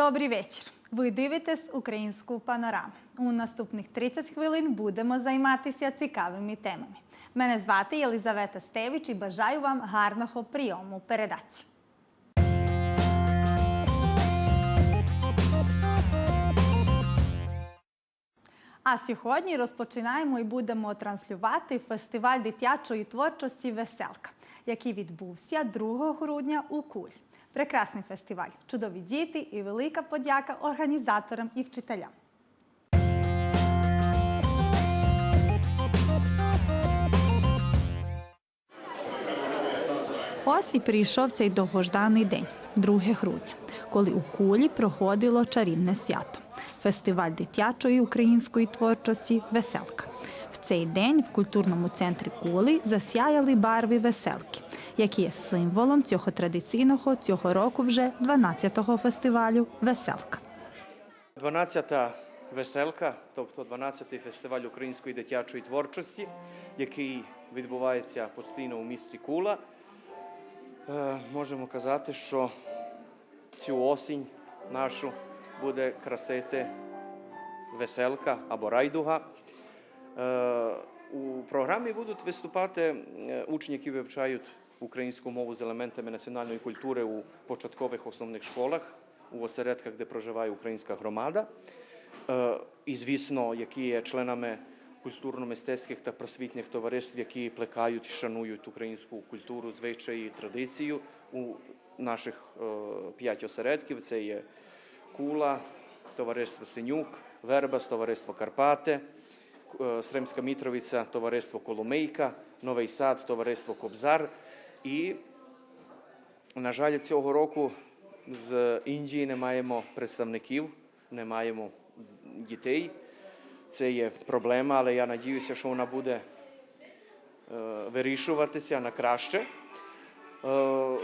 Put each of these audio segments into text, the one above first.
Добрий вечір. Ви дивитесь українську панораму. У наступних 30 хвилин будемо займатися цікавими темами. Мене звати Єлизавета Стевич і бажаю вам гарного прийому передачі. А сьогодні розпочинаємо і будемо транслювати фестиваль дитячої творчості Веселка, який відбувся 2 грудня у Куль. Прекрасний фестиваль, чудові діти і велика подяка організаторам і вчителям. Ось і прийшов цей довгожданий день, 2 грудня, коли у Кулі проходило чарівне свято фестиваль дитячої української творчості Веселка. В цей день в культурному центрі Кули засяяли барви веселки, які є символом цього традиційного цього року вже 12-го фестивалю Веселка. 12-та веселка, тобто 12-й фестиваль української дитячої творчості, який відбувається постійно у місті Кула. Е, Можемо казати, що цю осінь нашу буде красити веселка або райдуга. Е, У програмі будуть виступати е, учні, які вивчають українську мову з елементами національної культури у початкових основних школах, у осередках, де проживає українська громада. Е, І, звісно, які є членами культурно-мистецьких та просвітніх товариств, які плекають шанують українську культуру, звичаї, традицію у наших е, п'ять осередків. Це є Кула, товариство Синюк, Вербас, товариство Карпати, е, Сремська Мітровиця, товариство Коломийка, Новий Сад, товариство Кобзар. І, на жаль, цього року з Індії не маємо представників, не маємо дітей. Це є проблема, але я надіюся, що вона буде е, вирішуватися на краще. Е,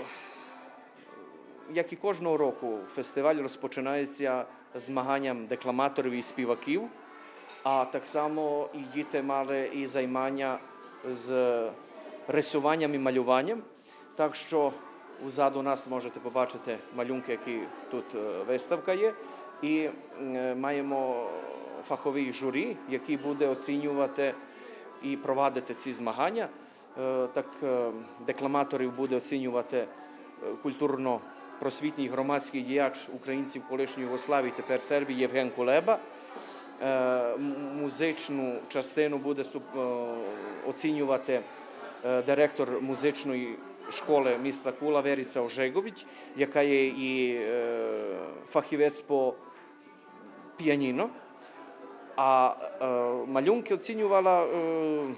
як і кожного року, фестиваль розпочинається змаганням декламаторів і співаків, а так само і діти мали і займання з рисуванням і малюванням. Так що ззаду нас можете побачити малюнки, які тут е, виставка є, і е, маємо фаховий журі, який буде оцінювати і провадити ці змагання. Е, Так декламаторів буде оцінювати культурно-просвітній громадський діяч українців колишньої Югославії, тепер Сербії Євген Кулеба. Музичну частину буде оцінювати директор музичної школи міста Кула Веріца Ожегович, яка є і е, фахівець по піаніно. А е, малюнки оцінювала е,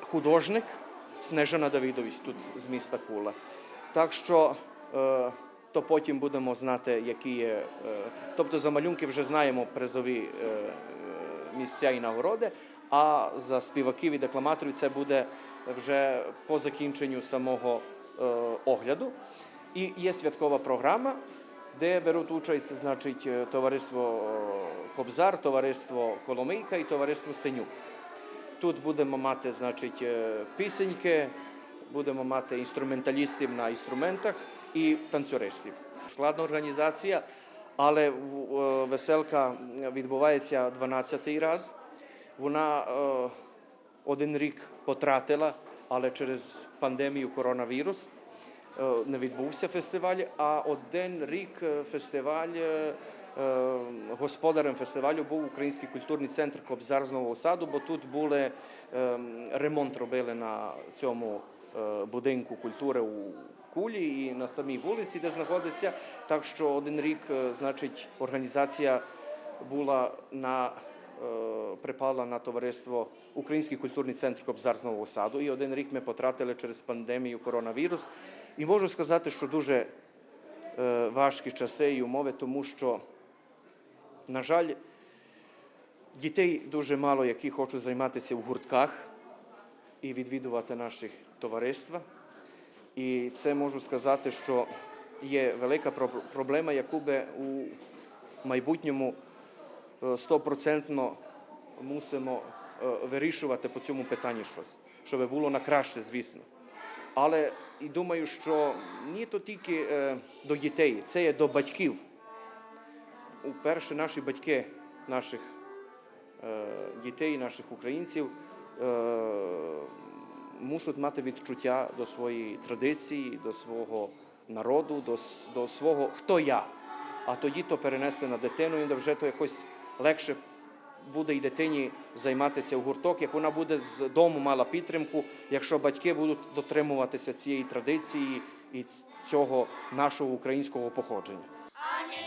художник Снежана Давидович тут з міста Кула. Так що е, то потім будемо знати, які є. Е, тобто за малюнки вже знаємо призові е, е, місця і нагороди, а за співаків і декламаторів це буде вже по закінченню самого е, огляду. І є святкова програма, де беруть участь значить, е, товариство е, Кобзар, товариство Коломийка і товариство Синюк. Тут будемо мати значить, пісеньки, будемо мати інструменталістів на інструментах і танцюристів. Складна організація, але веселка відбувається 12-й раз. Вона е, один рік потратила, але через пандемію коронавірус е, не відбувся фестиваль. А один рік е, фестиваль е, е, господарем фестивалю був Український культурний центр Кобзар з Нового Саду, бо тут були е, ремонт робили на цьому е, будинку культури у Кулі і на самій вулиці, де знаходиться. Так що один рік, е, значить, організація була на припала на товариство Український культурний центр Кобзар з Нового Саду. І один рік ми потратили через пандемію коронавірус. І можу сказати, що дуже е, важкі часи і умови, тому що, на жаль, дітей дуже мало, які хочуть займатися в гуртках і відвідувати наші товариства. І це можу сказати, що є велика проблема, яку би у майбутньому е, стопроцентно мусимо е, вирішувати по цьому питанні щось, щоб було на краще, звісно. Але і думаю, що ні то тільки е, до дітей, це є до батьків. Уперше наші батьки наших е, дітей, наших українців е, мусять мати відчуття до своєї традиції, до свого народу, до, до свого хто я. А тоді то перенести на дитину, і вже то якось легше буде і дитині займатися в гурток, як вона буде з дому мала підтримку, якщо батьки будуть дотримуватися цієї традиції і цього нашого українського походження.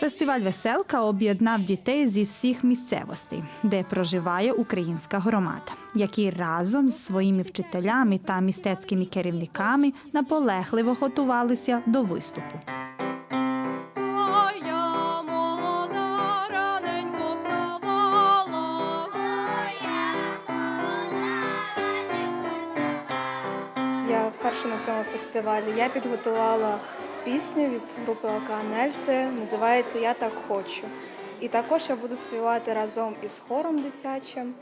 Фестиваль Веселка об'єднав дітей зі всіх місцевостей, де проживає українська громада, які разом з своїми вчителями та містецькими керівниками наполегливо готувалися до виступу. Цьому фестивалі. Я підготувала пісню від групи Океан Ельзи, називається Я так хочу. І також я буду співати разом із хором дитячим,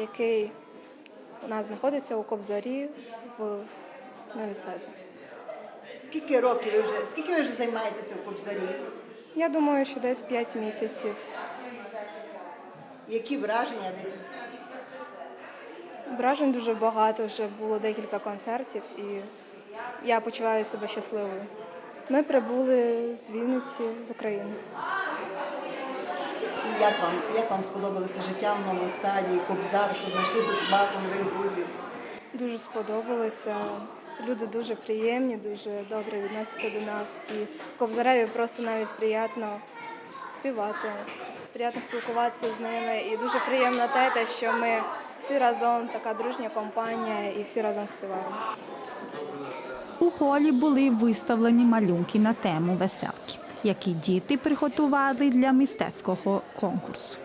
який у нас знаходиться у Кобзарі в Новій Саді. Скільки років ви вже, скільки ви вже займаєтеся в Кобзарі? Я думаю, що десь 5 місяців. Які враження від Вражень дуже багато, вже було декілька концертів, і я почуваю себе щасливою. Ми прибули з Вінниці, з України. і як вам, як вам сподобалося життя в новому саді, Кобзар, що знайшли тут багато нових друзів? Дуже сподобалося. Люди дуже приємні, дуже добре відносяться до нас. І в Ковзареві просто навіть приємно співати, приємно спілкуватися з ними. І дуже приємно те, те, що ми всі разом, така дружня компанія, і всі разом співаємо. У холі були виставлені малюнки на тему веселки, які діти приготували для мистецького конкурсу.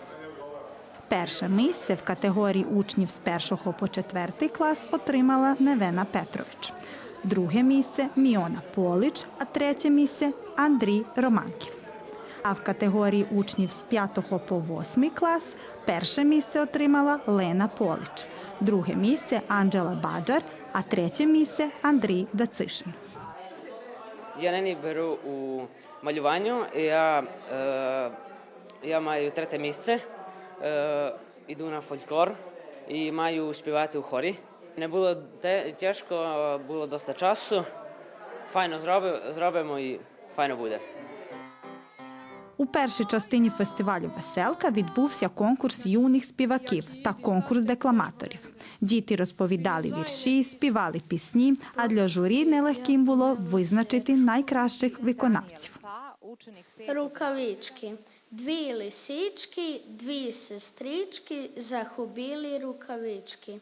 Перше місце в категорії учнів з першого по четвертий клас отримала Невена Петрович. Друге місце Міона Полич, а третє місце Андрій Романків. А в категорії учнів з 5 по 8 клас перше місце отримала Лена Полич, друге місце Анджела Баджар, а третє місце Андрій Дацишин. Я нині беру у малюванню. Я, е, я маю третє місце. Е, іду на фольклор і маю співати у хорі. Не було те- тяжко, було досить часу. Файно зробимо, і файно буде. У першій частині фестивалю Веселка відбувся конкурс юних співаків та конкурс декламаторів. Діти розповідали вірші, співали пісні, а для журі нелегким було визначити найкращих виконавців. Рукавички. Дві лисички, дві сестрички захубили рукавички.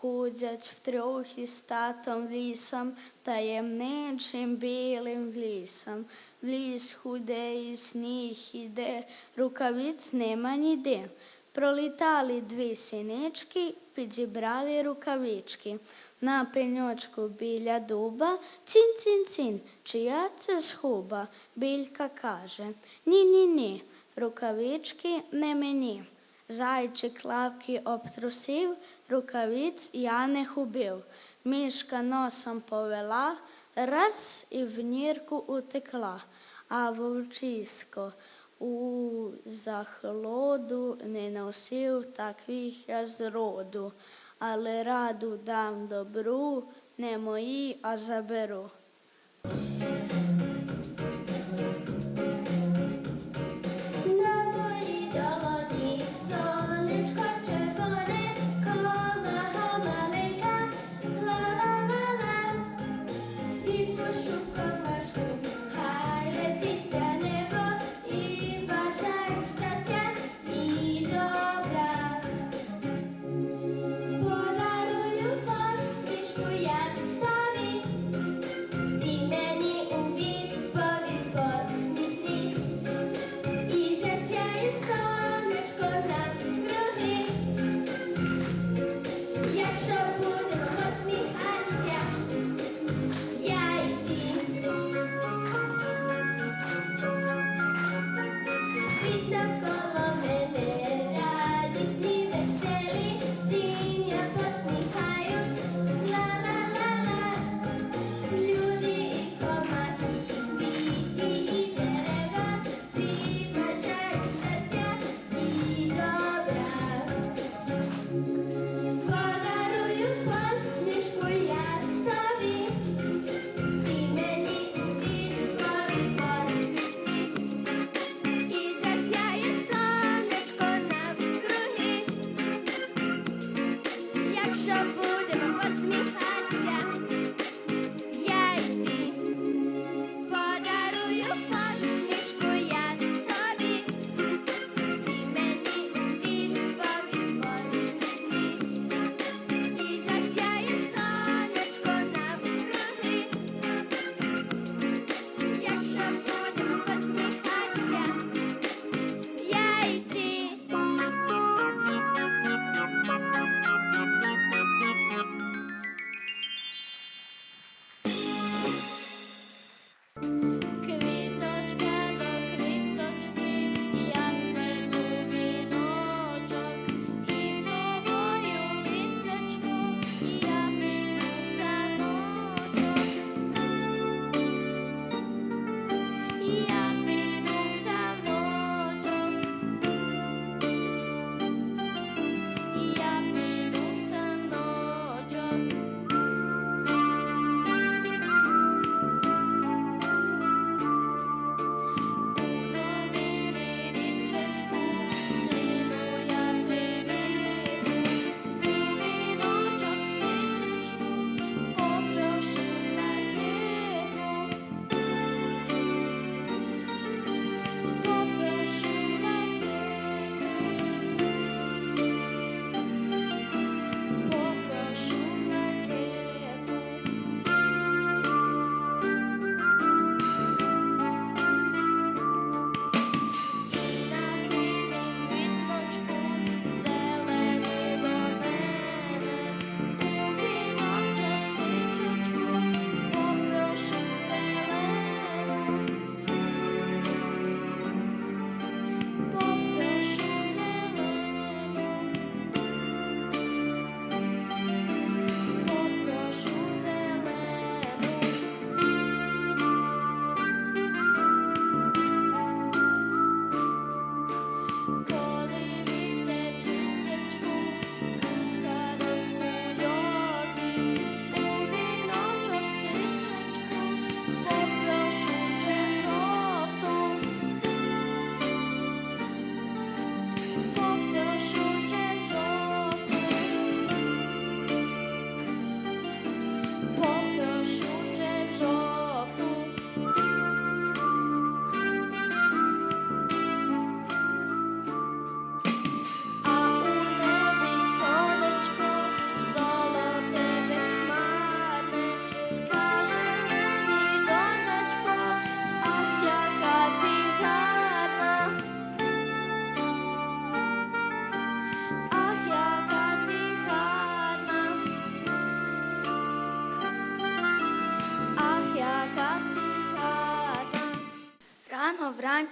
Ходять втрьох із татом лісом, таємничим білим лісом. В ліс худеє, сніг іде, рукавиць нема ніде. Пролітали дві синички, підібрали рукавички. На пеньочку біля дуба цін-цін-цін, чия це схуба? Білька каже Ні-ні-ні, рукавички не мені. Зайчик лапки обтрусив, рукавиць я не хубив. Мішка носом повела, раз і в нірку утекла, а вовчисько у захолоду не носив таких я зроду, але раду дам добру, не мої, а заберу.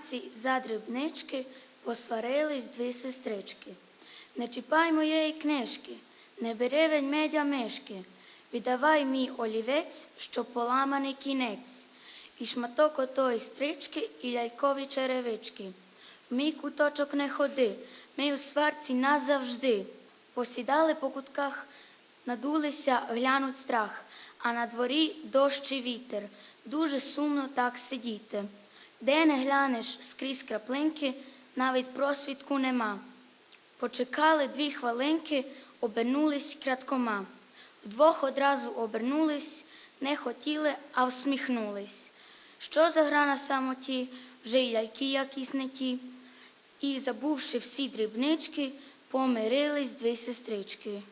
Націй за дрібнички посварились дві сестрички. Не чіпай моєї книжки, не бери ведмедя мишки, віддавай мій олівець, що поламаний кінець, і шматок отої стрички і лялькові черевички. В мій куточок не ходи, ми у сварці назавжди. Посідали по кутках, надулися, глянуть страх, а на дворі дощ і вітер. Дуже сумно так сидіти де не глянеш скрізь краплинки, навіть просвідку нема. Почекали дві хвилинки, обернулись краткома. Вдвох одразу обернулись, не хотіли, а всміхнулись. Що за гра на самоті, вже й ляльки якісь не ті. І, забувши всі дрібнички, помирились дві сестрички.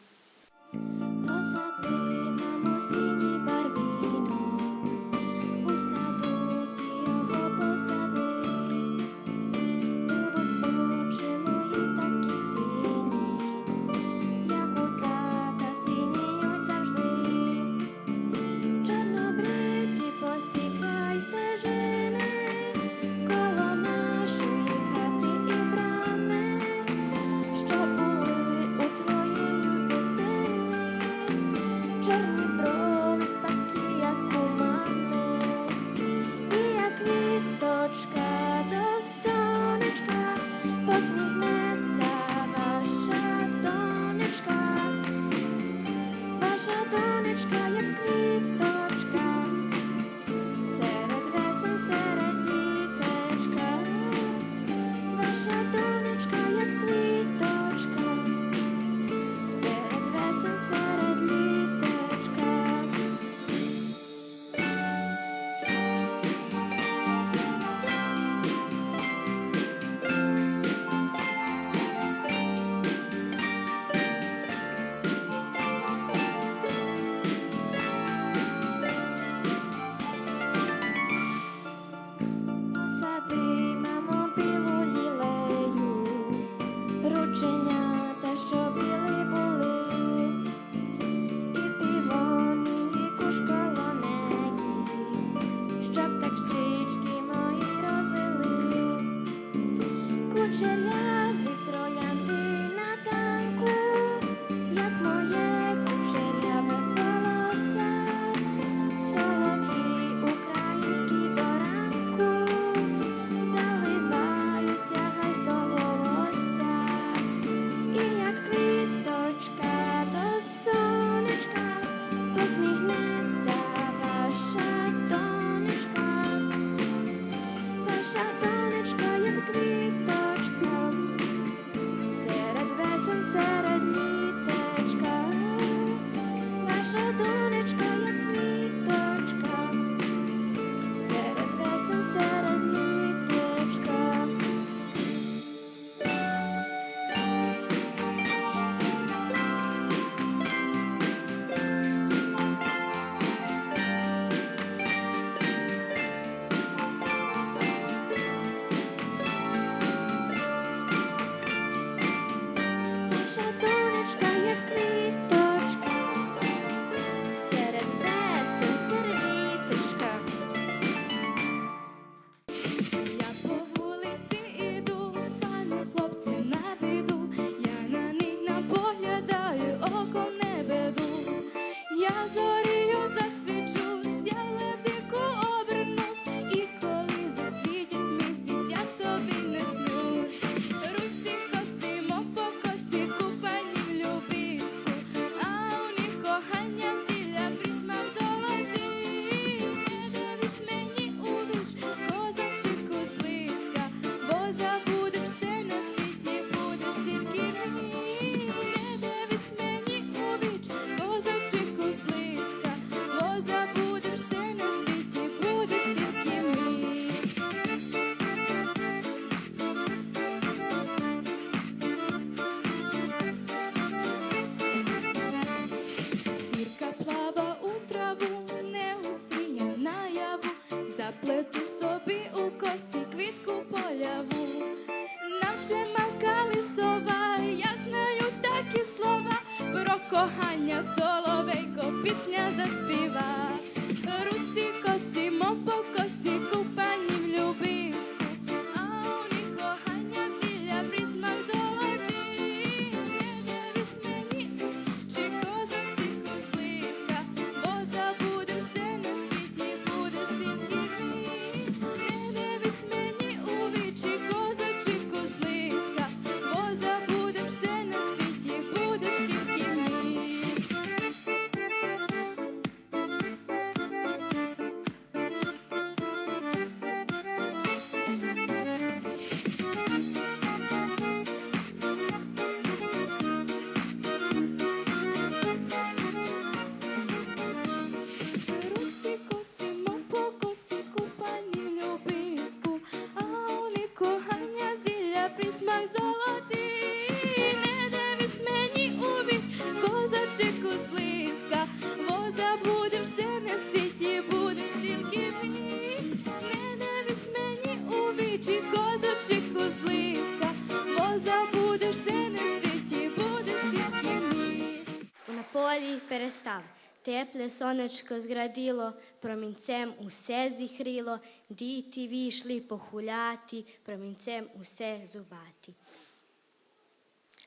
Тепле сонечко зградило, промінцем усе зіхріло, діти війшли похуляти, промінцем усе зубати.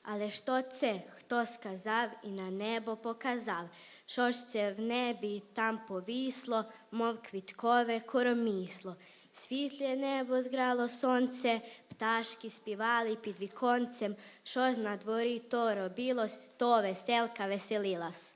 Але що це, хто сказав і на небо показав? Що ж це в небі там повісло, мов квіткове коромісло? Світле небо зграло сонце, пташки співали під віконцем. Що ж на дворі то робилось, то веселка веселилась.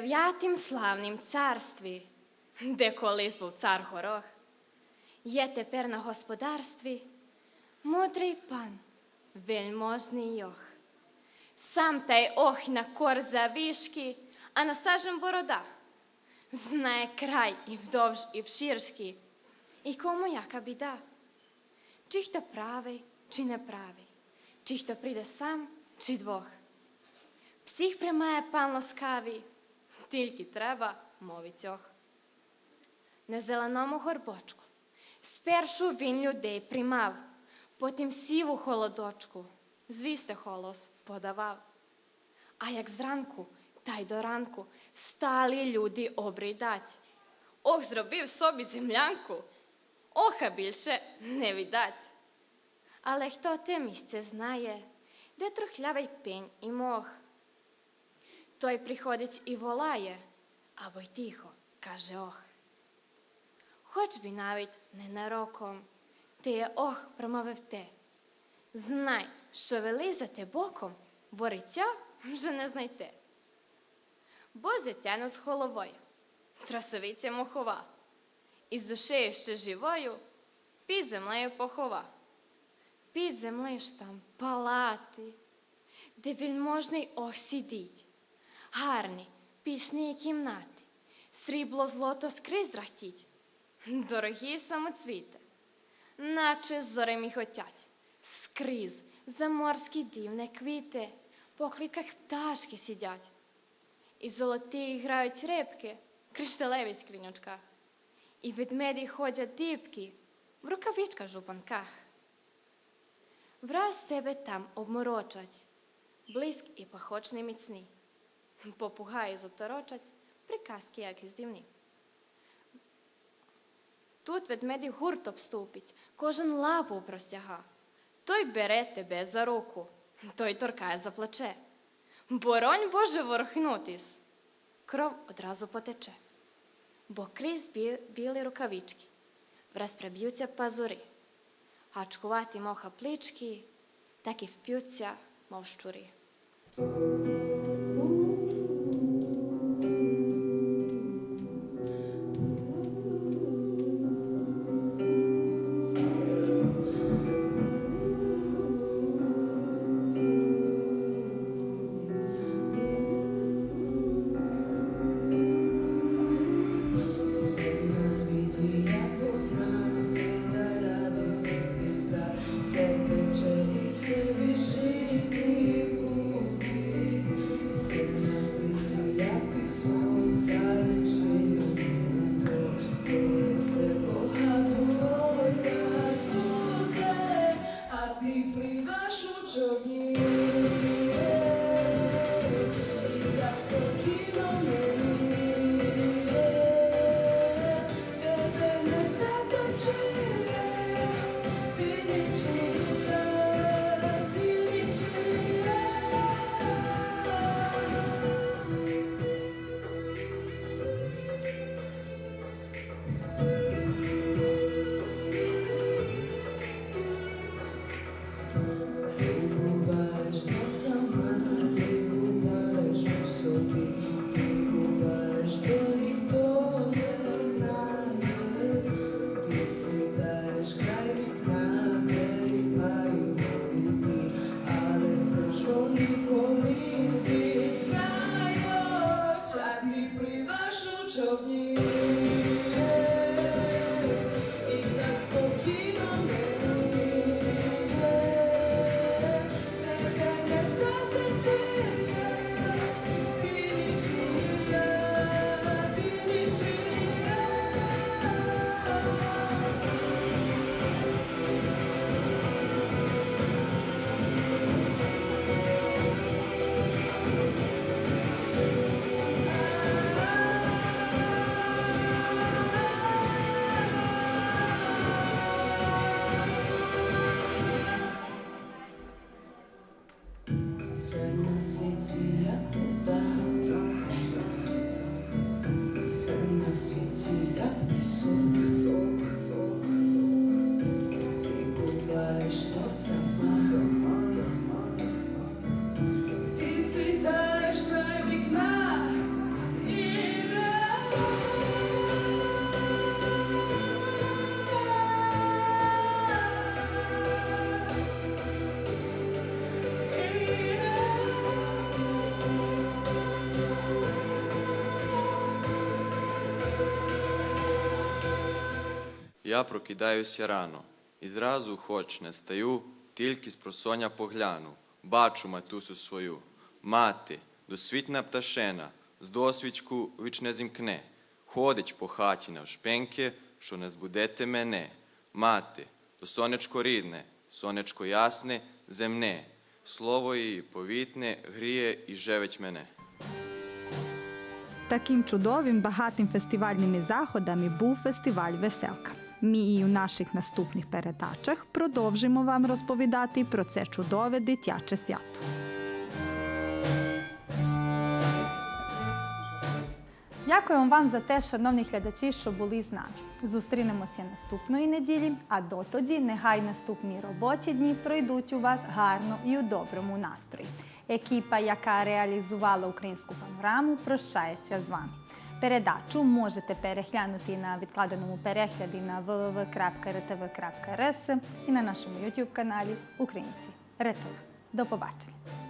В славнім царстві, де колись був цар горох, є тепер на господарстві мудрий пан, вельможний йох. Сам та й ох на кор завішки, а насажем борода. Знає край і вдовж, і вширшки, і кому яка біда. Чи хто правий, чи неправий, чи хто прийде сам, чи двох. Всіх приймає пан ласкавий, тільки треба мовить ох. На зеленому горбочку спершу він людей приймав, потім сів у холодочку, звісти холос подавав. А як зранку, та й до ранку стали люди обридать. Ох, зробив собі землянку, оха більше не видать. Але хто те місце знає, де трухлявий пень і мох? Той приходить і волає, або й тихо каже ох. Хоч би навіть ненароком, ти ох промовив те. Знай, що вилизати боком, вориця вже не знайте. Бо затяну з головою, трасовиця мохова, і з душею ще живою під землею похова. Під землею ж там палати, де вельможний ох сидить, гарні, пішні кімнати, срібло злото скрізь рахтіть, дорогі самоцвіти, наче зори міхотять, скрізь заморські дивне квіти, по квітках пташки сидять. І золоті грають рибки, кришталеві скринючках. І ведмеді ходять дибки в рукавичках жупанках. Враз тебе там обморочать, блиск і пахочний міцний. Попугаї заторочать, приказки якісь дивні. Тут ведмеді гурт обступить, кожен лапу простяга. Той бере тебе за руку, той торкає за плече. Боронь Боже ворохнутись, кров одразу потече. Бо крізь бі- білі рукавички враз приб'ються пазури, гачкуваті моха плички, так і вп'ються, мов щури. Я прокидаюся рано, і зразу хоч не стаю, тільки з просоня погляну, бачу матусю свою. Мати, досвітна пташена, з досвідку віч не зімкне, ходить по хаті навшпеньки, що не збудете мене. Мати, то сонечко рідне, сонечко ясне, земне, слово її повітне гріє і живить мене. Таким чудовим багатим фестивальними заходами був фестиваль Веселка. Ми у наших наступних передачах продовжимо вам розповідати про це чудове дитяче свято. Дякуємо вам за те, шановні глядачі, що були з нами. Зустрінемося наступної неділі, а дотоді нехай наступні робочі дні пройдуть у вас гарно і у доброму настрої. Екіпа, яка реалізувала українську панораму, прощається з вами. Передачу можете переглянути на відкладеному перегляді на www.rtv.rs і на нашому YouTube каналі Українці РТВ. До побачення!